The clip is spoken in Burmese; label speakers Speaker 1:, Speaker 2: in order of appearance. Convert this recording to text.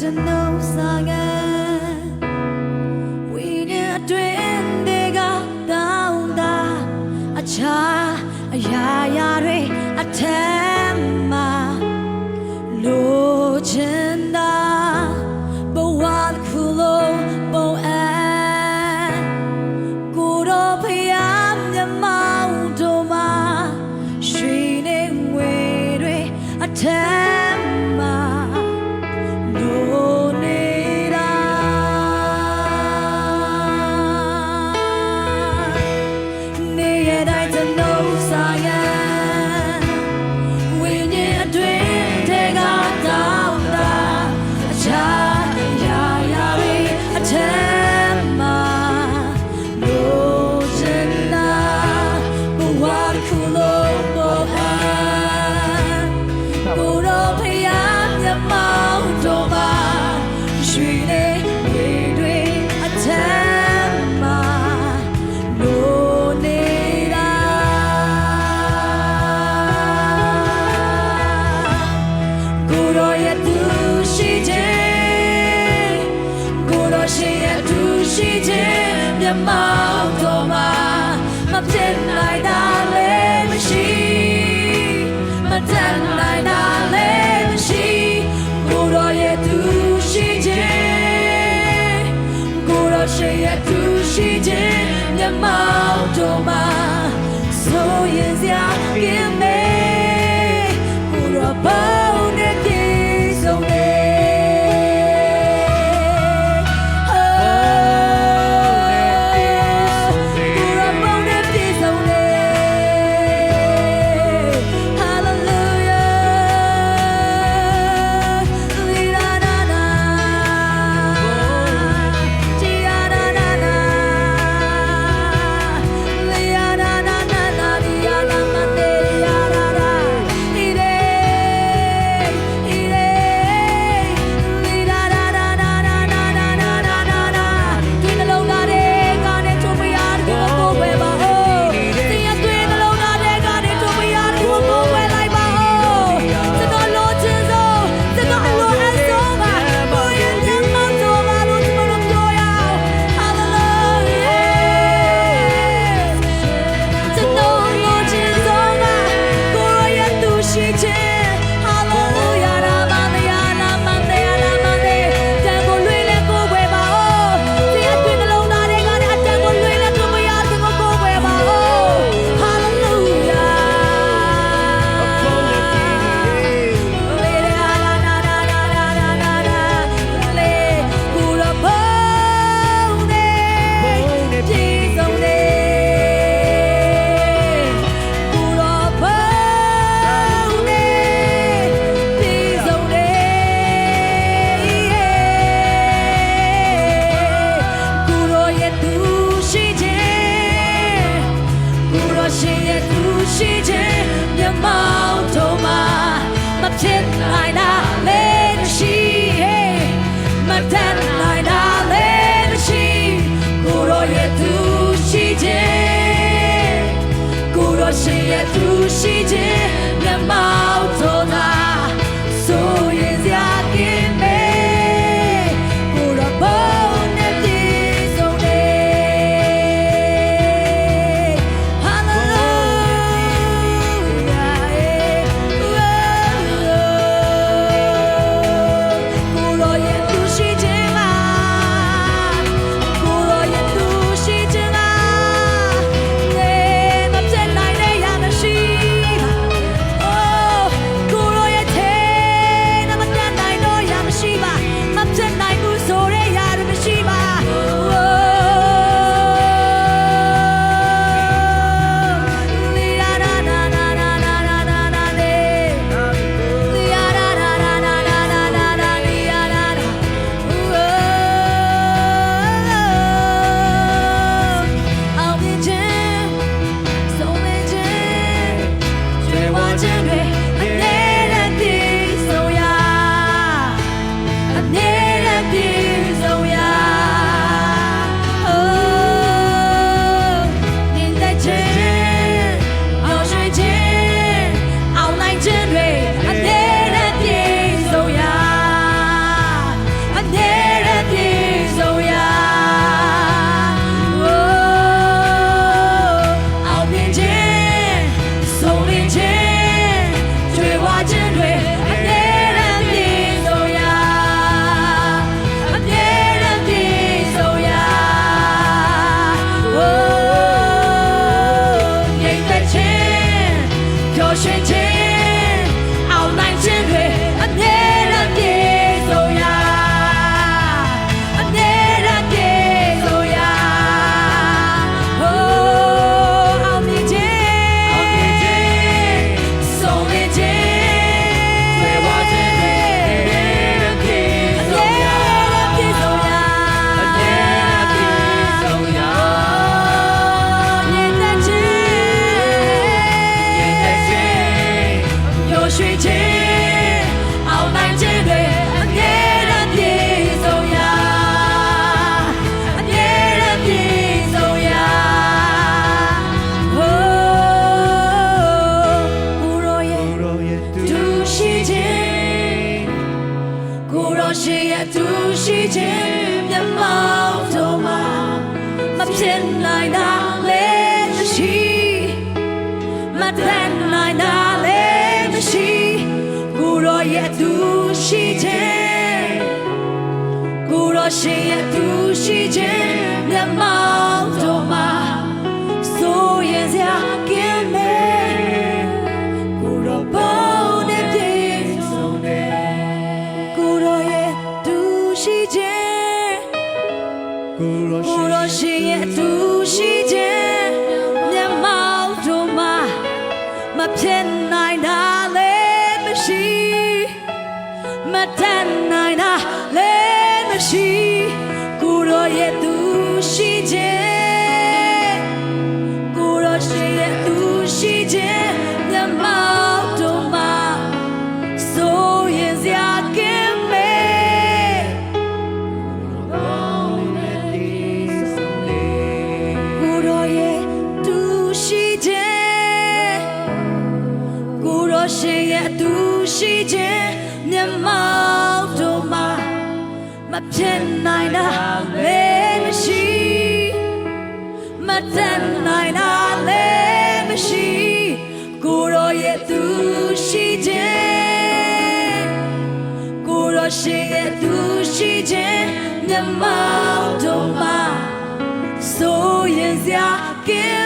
Speaker 1: legend no song ရှိခြင်းမျက်မှောက်တော်မှာဆိုရင်စရာကင်းမေကိုရောပါ моя душі. ရှိခြင်းကိုရောရှင်ရဲ့သူရှိခြင်းမျက်မှောက်တော်မှာ ဖြစ်နိုင်တာလေမရှိမတန်နိုင်တာလေမရှိကိုရောရဲ့သူရှိခြင်းကိုရောရှိရဲ့သူရှိခြင်းမြတ်မောင်တို့မှာဆိုရင်စရာကင်း